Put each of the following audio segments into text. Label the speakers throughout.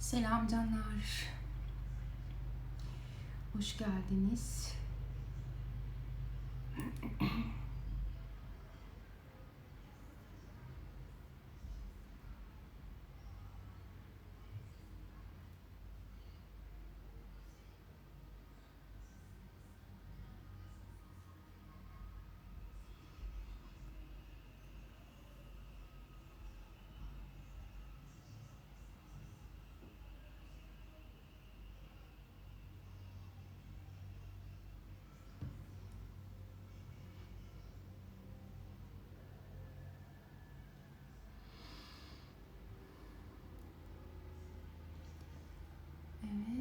Speaker 1: Selam canlar. Hoş geldiniz.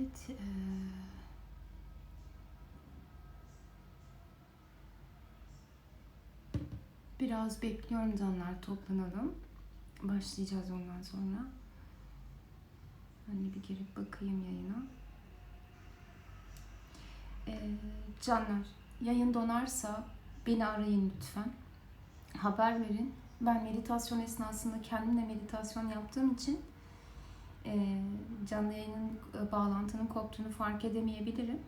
Speaker 1: Evet. eee, Biraz bekliyorum canlar toplanalım. Başlayacağız ondan sonra. De bir girip bakayım yayına. Ee, canlar, yayın donarsa beni arayın lütfen. Haber verin. Ben meditasyon esnasında kendimle meditasyon yaptığım için e, canlı yayının e, bağlantının koptuğunu fark edemeyebilirim.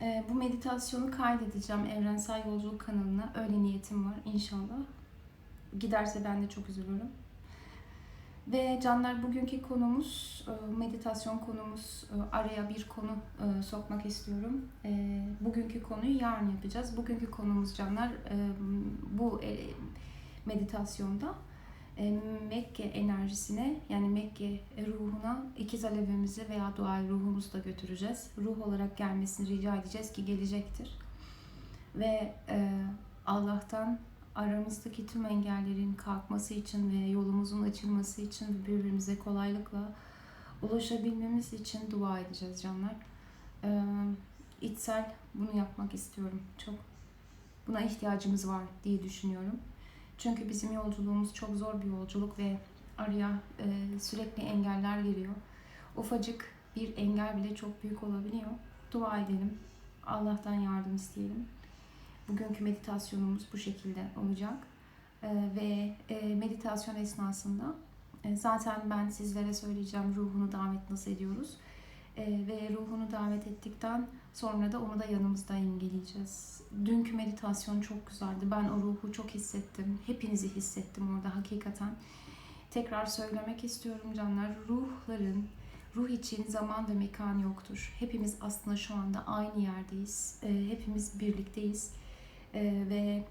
Speaker 1: E, bu meditasyonu kaydedeceğim Evrensel Yolculuk kanalına. Öyle niyetim var inşallah. Giderse ben de çok üzülürüm. Ve canlar bugünkü konumuz, e, meditasyon konumuz, e, araya bir konu e, sokmak istiyorum. Bugünkü konuyu yarın yapacağız. Bugünkü konumuz canlar bu meditasyonda e, Mekke enerjisine yani Mekke ruhuna ikiz alevimizi veya doğal ruhumuzu da götüreceğiz. Ruh olarak gelmesini rica edeceğiz ki gelecektir. Ve e, Allah'tan aramızdaki tüm engellerin kalkması için ve yolumuzun açılması için birbirimize kolaylıkla ulaşabilmemiz için dua edeceğiz canlar. E, içsel bunu yapmak istiyorum. Çok buna ihtiyacımız var diye düşünüyorum. Çünkü bizim yolculuğumuz çok zor bir yolculuk ve araya e, sürekli engeller geliyor. Ufacık bir engel bile çok büyük olabiliyor. Dua edelim. Allah'tan yardım isteyelim. Bugünkü meditasyonumuz bu şekilde olacak. E, ve e, meditasyon esnasında e, zaten ben sizlere söyleyeceğim ruhunu davet nasıl ediyoruz. E, ve ruhunu davet ettikten sonra da onu da yanımızda imgeleyeceğiz. Dünkü meditasyon çok güzeldi. Ben o ruhu çok hissettim. Hepinizi hissettim orada hakikaten. Tekrar söylemek istiyorum canlar. Ruhların, ruh için zaman ve mekan yoktur. Hepimiz aslında şu anda aynı yerdeyiz. E, hepimiz birlikteyiz. E, ve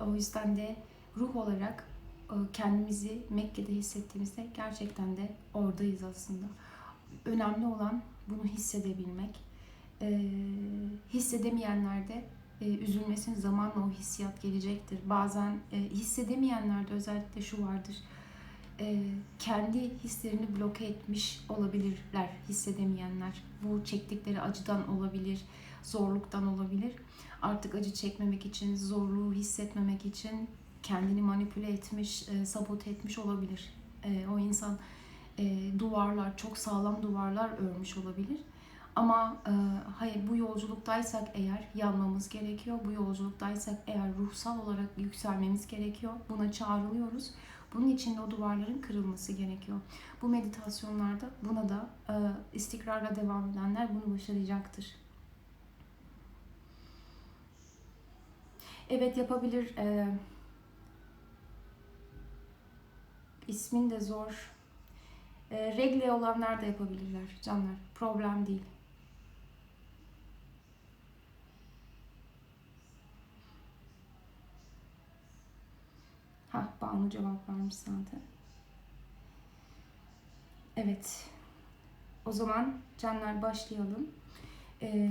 Speaker 1: o yüzden de ruh olarak e, kendimizi Mekke'de hissettiğimizde gerçekten de oradayız aslında. Önemli olan bunu hissedebilmek. E, hissedemeyenlerde e, üzülmesin zamanla o hissiyat gelecektir. Bazen e, hissedemeyenlerde özellikle şu vardır. E, kendi hislerini bloke etmiş olabilirler hissedemeyenler. Bu çektikleri acıdan olabilir, zorluktan olabilir. Artık acı çekmemek için, zorluğu hissetmemek için kendini manipüle etmiş, e, sabote etmiş olabilir. E, o insan e, duvarlar, çok sağlam duvarlar örmüş olabilir. Ama e, hayır bu yolculuktaysak eğer yanmamız gerekiyor. Bu yolculuktaysak eğer ruhsal olarak yükselmemiz gerekiyor. Buna çağrılıyoruz. Bunun için de o duvarların kırılması gerekiyor. Bu meditasyonlarda buna da e, istikrarla devam edenler bunu başaracaktır. Evet yapabilir. E, ismin de zor. E, regle olanlar da yapabilirler canlar. Problem değil. Ha, Banu cevap vermiş zaten. Evet. O zaman canlar başlayalım. Ee,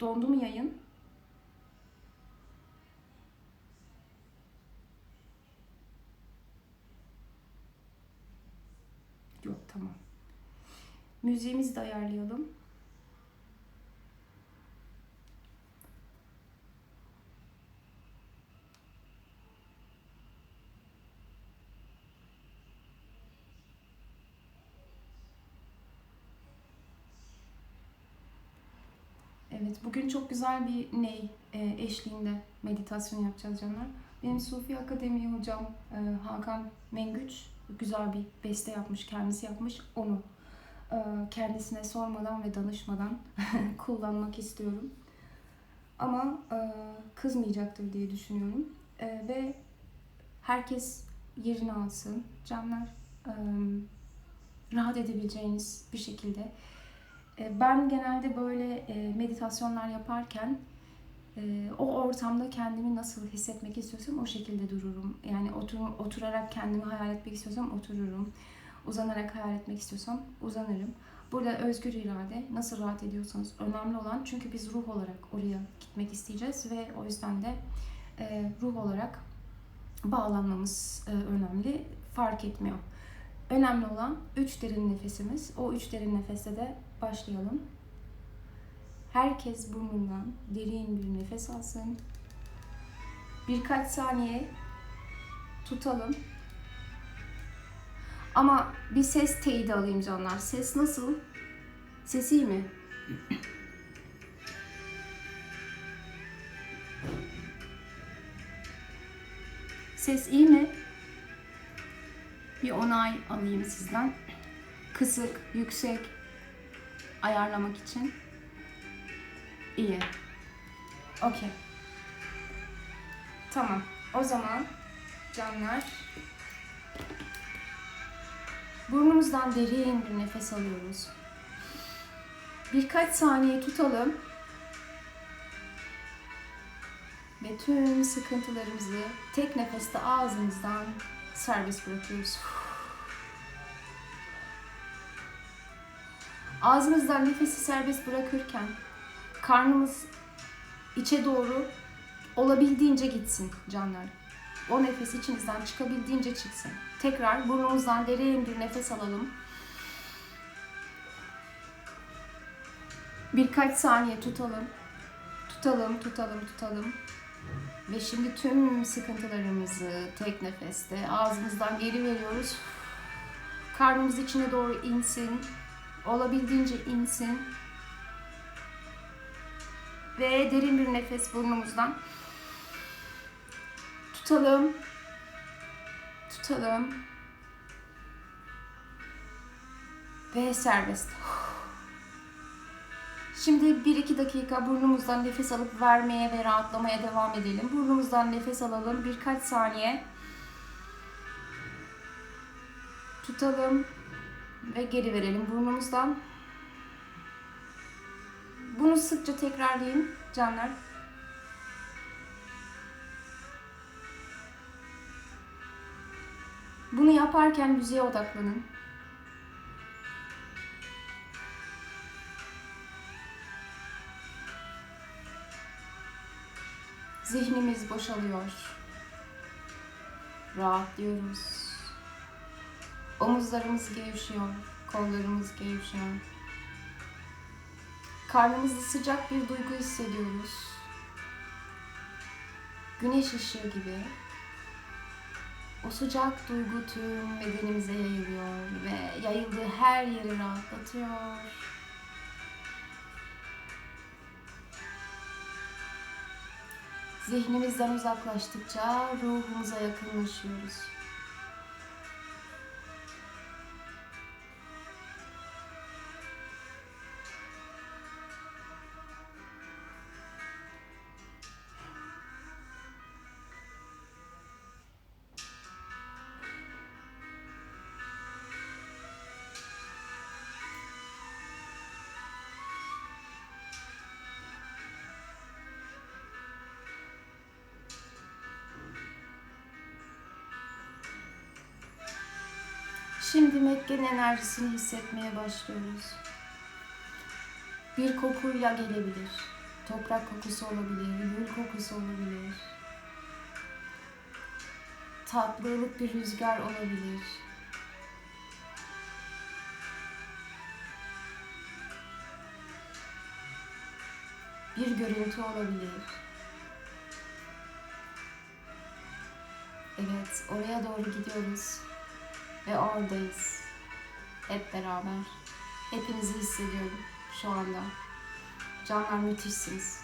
Speaker 1: dondu mu yayın? Yok tamam. Müziğimizi de ayarlayalım. Evet, bugün çok güzel bir ney e, eşliğinde meditasyon yapacağız canlar. Benim Sufi Akademi hocam e, Hakan Mengüç güzel bir beste yapmış, kendisi yapmış. Onu e, kendisine sormadan ve danışmadan kullanmak istiyorum. Ama kızmayacaktır diye düşünüyorum. Ve herkes yerini alsın. Canlar rahat edebileceğiniz bir şekilde. E, ben genelde böyle e, meditasyonlar yaparken e, o ortamda kendimi nasıl hissetmek istiyorsam o şekilde dururum. Yani otur, oturarak kendimi hayal etmek istiyorsam otururum. Uzanarak hayal etmek istiyorsam uzanırım. Burada özgür irade, nasıl rahat ediyorsanız önemli olan çünkü biz ruh olarak oraya gitmek isteyeceğiz ve o yüzden de ruh olarak bağlanmamız önemli. Fark etmiyor. Önemli olan 3 derin nefesimiz. O 3 derin nefeste de başlayalım. Herkes burnundan derin bir nefes alsın. Birkaç saniye tutalım. Ama bir ses teyidi alayım canlar. Ses nasıl? Ses iyi mi? Ses iyi mi? Bir onay alayım sizden. Kısık, yüksek ayarlamak için. İyi. Okey. Tamam. O zaman canlar burnumuzdan derin bir nefes alıyoruz. Birkaç saniye tutalım. Ve tüm sıkıntılarımızı tek nefeste ağzımızdan serbest bırakıyoruz. Ağzımızdan nefesi serbest bırakırken karnımız içe doğru olabildiğince gitsin canlar. O nefes içinizden çıkabildiğince çıksın. Tekrar burnumuzdan derin bir nefes alalım. Birkaç saniye tutalım. Tutalım, tutalım, tutalım. Ve şimdi tüm sıkıntılarımızı tek nefeste ağzımızdan geri veriyoruz. Karnımız içine doğru insin. Olabildiğince insin. Ve derin bir nefes burnumuzdan. Tutalım. Tutalım. Ve serbest. Şimdi 1-2 dakika burnumuzdan nefes alıp vermeye ve rahatlamaya devam edelim. Burnumuzdan nefes alalım birkaç saniye. Tutalım ve geri verelim burnumuzdan. Bunu sıkça tekrarlayın canlar. Bunu yaparken müziğe odaklanın. Zihnimiz boşalıyor. Rahatlıyoruz. Omuzlarımız gevşiyor, kollarımız gevşiyor. Karnımızda sıcak bir duygu hissediyoruz. Güneş ışığı gibi. O sıcak duygu tüm bedenimize yayılıyor ve yayıldığı her yeri rahatlatıyor. Zihnimizden uzaklaştıkça ruhumuza yakınlaşıyoruz. Şimdi Mekke'nin enerjisini hissetmeye başlıyoruz. Bir kokuyla gelebilir. Toprak kokusu olabilir, gül kokusu olabilir. Tatlı ılık bir rüzgar olabilir. Bir görüntü olabilir. Evet, oraya doğru gidiyoruz. Ve oradayız. Hep beraber. Hepinizi hissediyorum şu anda. Canlar müthişsiniz.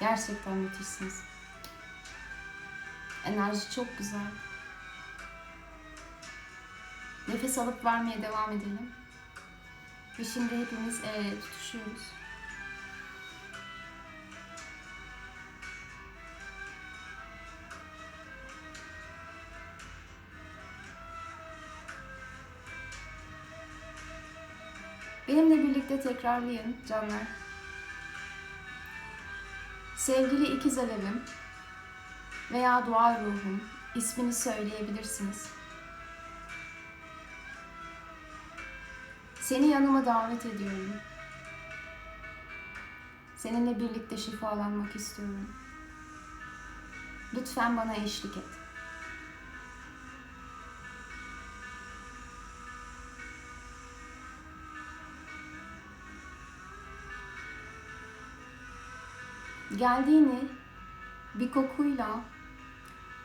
Speaker 1: Gerçekten müthişsiniz. Enerji çok güzel. Nefes alıp vermeye devam edelim. Ve şimdi hepimiz el tutuşuyoruz. Benimle birlikte tekrarlayın canlar. Sevgili ikiz alevim veya dua ruhum ismini söyleyebilirsiniz. Seni yanıma davet ediyorum. Seninle birlikte şifalanmak istiyorum. Lütfen bana eşlik et. Geldiğini bir kokuyla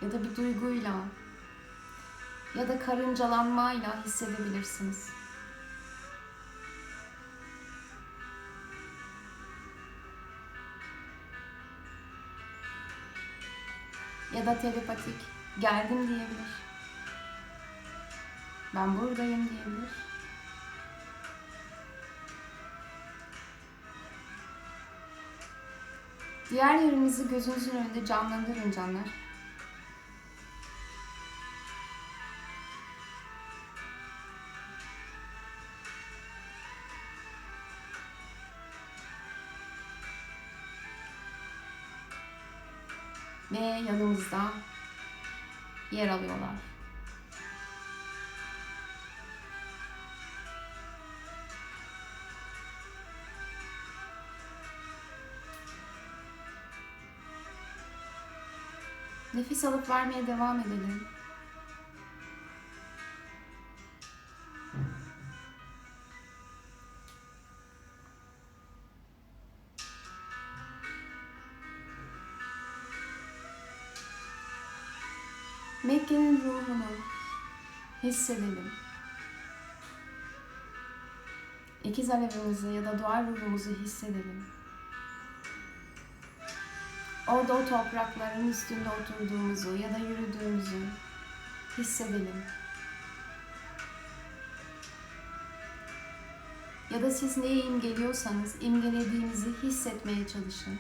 Speaker 1: ya da bir duyguyla ya da karıncalanmayla hissedebilirsiniz. Ya da telepatik geldim diyebilir. Ben buradayım diyebilir. Diğer yerinizi gözünüzün önünde canlandırın canlar. Ve yanımızda yer alıyorlar. Nefes alıp vermeye devam edelim. Mekke'nin ruhunu hissedelim. İkiz alevimizi ya da dua ruhumuzu hissedelim. Orada o toprakların üstünde oturduğumuzu ya da yürüdüğümüzü hissedelim. Ya da siz neye imgeliyorsanız imgelediğinizi hissetmeye çalışın.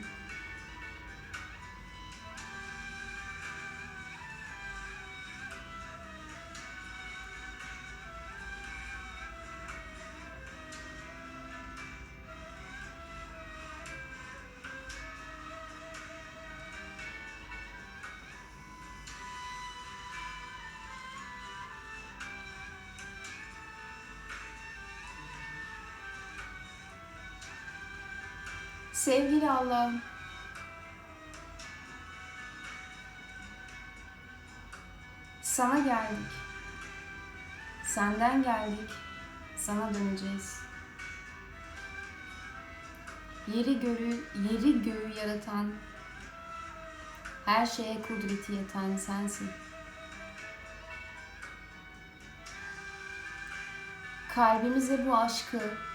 Speaker 1: Sevgili Allah'ım, sana geldik. Senden geldik. Sana döneceğiz. Yeri görü, yeri göğü yaratan, her şeye kudreti yeten sensin. Kalbimize bu aşkı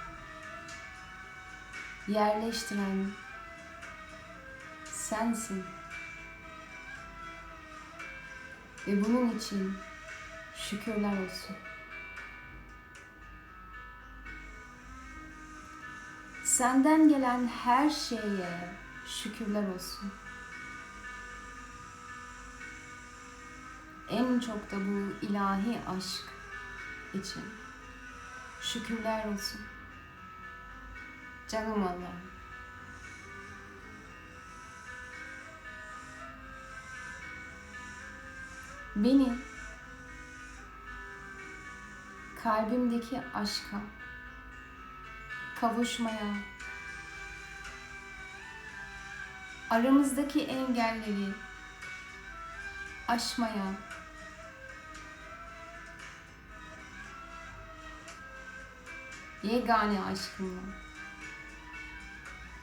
Speaker 1: yerleştiren sensin. Ve bunun için şükürler olsun. Senden gelen her şeye şükürler olsun. En çok da bu ilahi aşk için şükürler olsun. Canım Allah'ım. Beni kalbimdeki aşka kavuşmaya, aramızdaki engelleri aşmaya, yegane aşkınla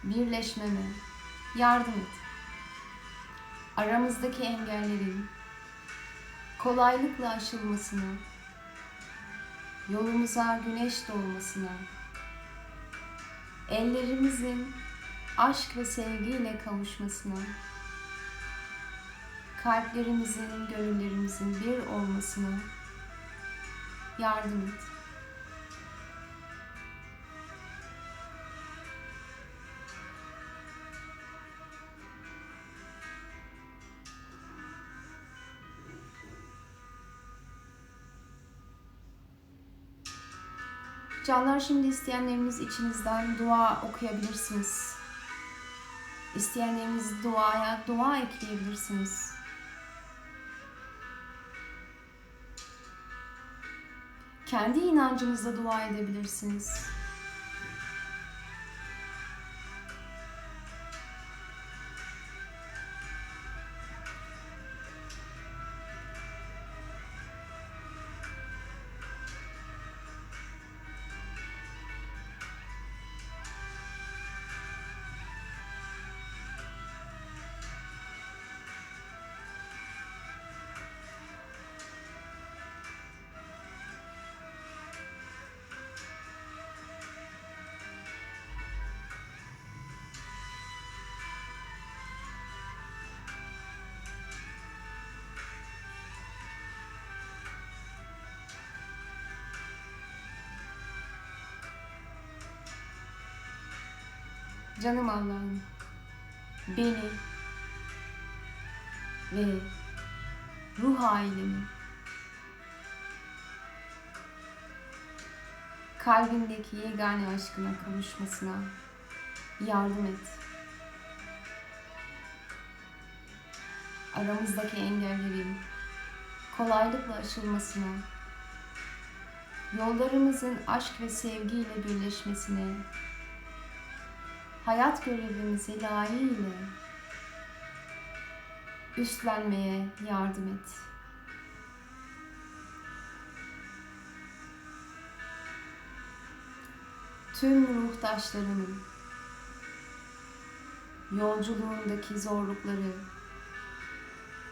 Speaker 1: birleşmeme yardım et. Aramızdaki engellerin kolaylıkla aşılmasına, yolumuza güneş doğmasına, ellerimizin aşk ve sevgiyle kavuşmasına, kalplerimizin, gönüllerimizin bir olmasına yardım et. Canlar şimdi isteyenleriniz içinizden dua okuyabilirsiniz. İsteyenleriniz duaya dua ekleyebilirsiniz. Kendi inancınızda dua edebilirsiniz. Canım Allah'ım, beni ve ruh ailemi kalbindeki yegane aşkına kavuşmasına yardım et. Aramızdaki engellerin kolaylıkla aşılmasına, yollarımızın aşk ve sevgiyle birleşmesine, hayat görevimizi layığıyla üstlenmeye yardım et. Tüm ruhtaşlarımın yolculuğundaki zorlukları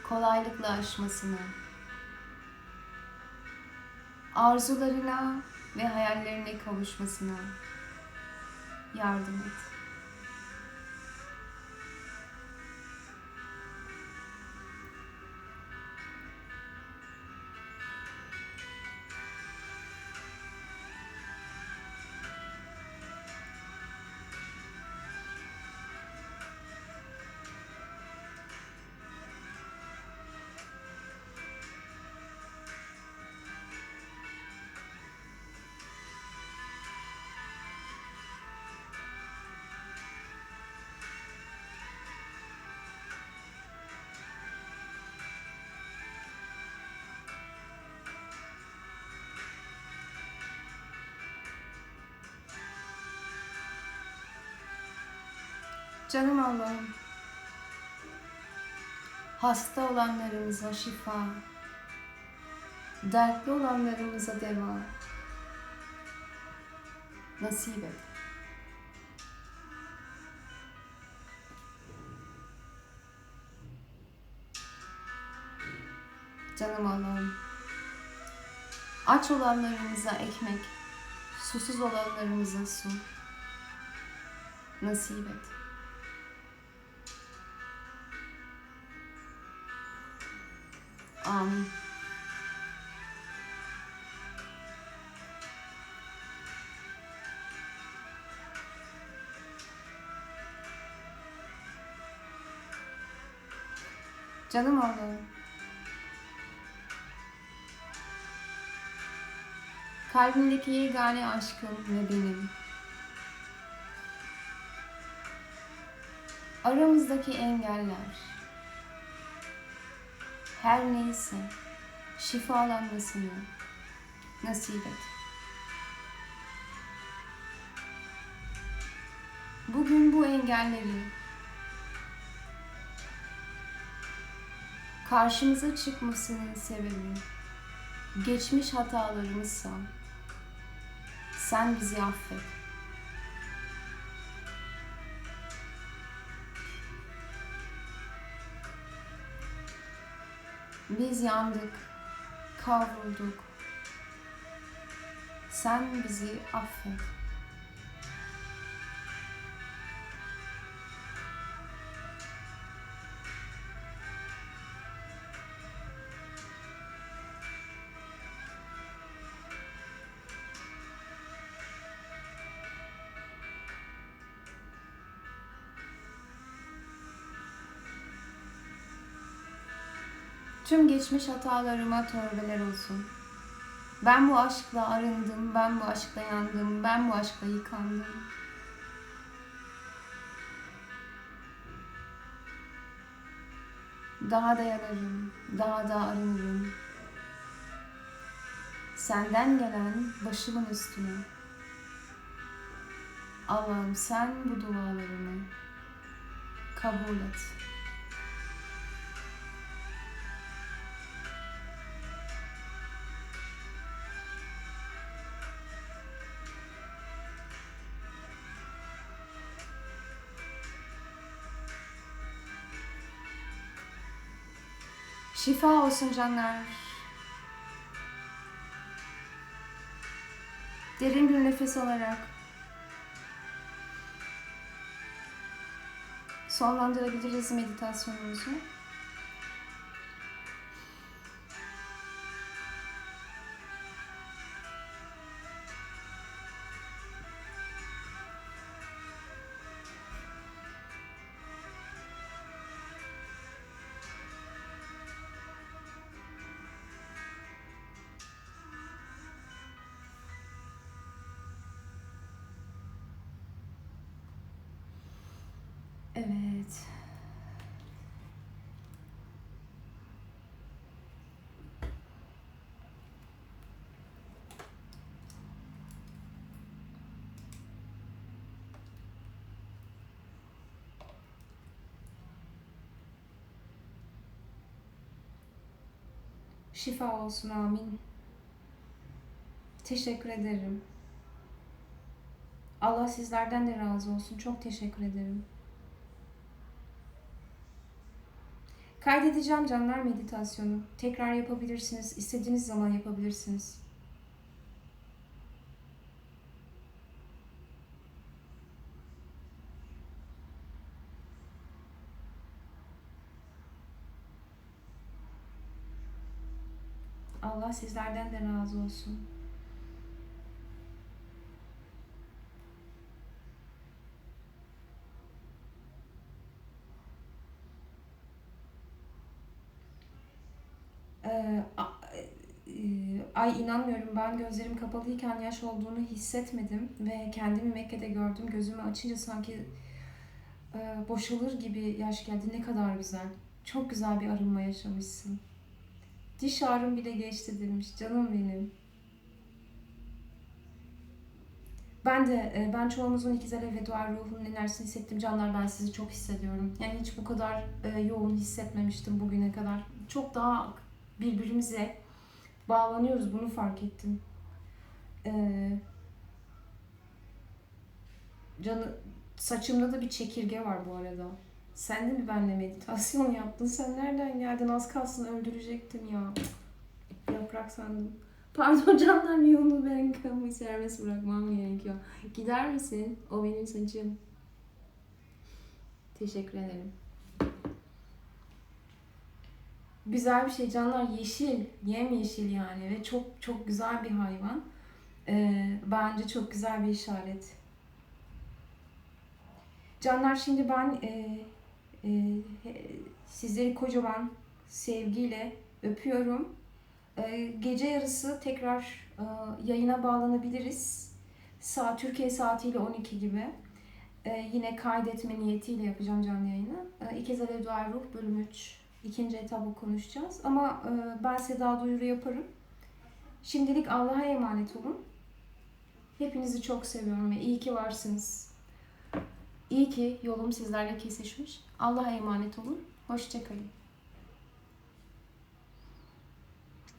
Speaker 1: kolaylıkla aşmasına, arzularına ve hayallerine kavuşmasına yardım et. Canım Allah'ım, hasta olanlarımıza şifa, dertli olanlarımıza deva. Nasip et. Canım Allah'ım, aç olanlarımıza ekmek, susuz olanlarımıza su. Nasip et. Amin. Canım oğlum. Kalbimdeki yegane aşkım ve benim. Aramızdaki engeller, her neyse şifalanmasını nasip et. Bugün bu engelleri karşımıza çıkmasının sebebi geçmiş hatalarımızsa sen bizi affet. Biz yandık, kavrulduk. Sen bizi affet. Tüm geçmiş hatalarıma tövbeler olsun. Ben bu aşkla arındım, ben bu aşkla yandım, ben bu aşkla yıkandım. Daha da yanarım, daha da arınırım. Senden gelen başımın üstüne. Allah'ım sen bu dualarımı kabul et. Şifa olsun canlar. Derin bir nefes alarak sonlandırabiliriz meditasyonumuzu. Evet. Şifa olsun amin. Teşekkür ederim. Allah sizlerden de razı olsun. Çok teşekkür ederim. Kaydedeceğim canlar meditasyonu. Tekrar yapabilirsiniz. İstediğiniz zaman yapabilirsiniz. Allah sizlerden de razı olsun. Ay inanmıyorum ben gözlerim kapalıyken yaş olduğunu hissetmedim ve kendimi Mekke'de gördüm. Gözümü açınca sanki e, boşalır gibi yaş geldi. Ne kadar güzel. Çok güzel bir arınma yaşamışsın. Diş ağrım bile geçti demiş. Canım benim. Ben de e, ben çoğunuzun ikizler ve duvar ruhunun enerjisini hissettim. Canlar ben sizi çok hissediyorum. Yani hiç bu kadar e, yoğun hissetmemiştim bugüne kadar. Çok daha birbirimize bağlanıyoruz. Bunu fark ettim. Ee, canı saçımda da bir çekirge var bu arada. Sen de mi benimle meditasyon yaptın? Sen nereden geldin? Az kalsın öldürecektim ya. Yaprak sandım. Pardon canlar miyonu ben kamu serbest bırakmam gerekiyor. Gider misin? O benim saçım. Teşekkür ederim. Güzel bir şey canlar yeşil, yemyeşil yani ve çok çok güzel bir hayvan. Ee, bence çok güzel bir işaret. Canlar şimdi ben e, e, sizleri kocaman sevgiyle öpüyorum. E, gece yarısı tekrar e, yayına bağlanabiliriz. Saat Türkiye saatiyle 12 gibi. E, yine kaydetme niyetiyle yapacağım canlı yayını. E, İkiz Alev Ruh bölüm 3 ikinci etabı konuşacağız. Ama e, ben size daha duyuru yaparım. Şimdilik Allah'a emanet olun. Hepinizi çok seviyorum ve iyi ki varsınız. İyi ki yolum sizlerle kesişmiş. Allah'a emanet olun. Hoşçakalın.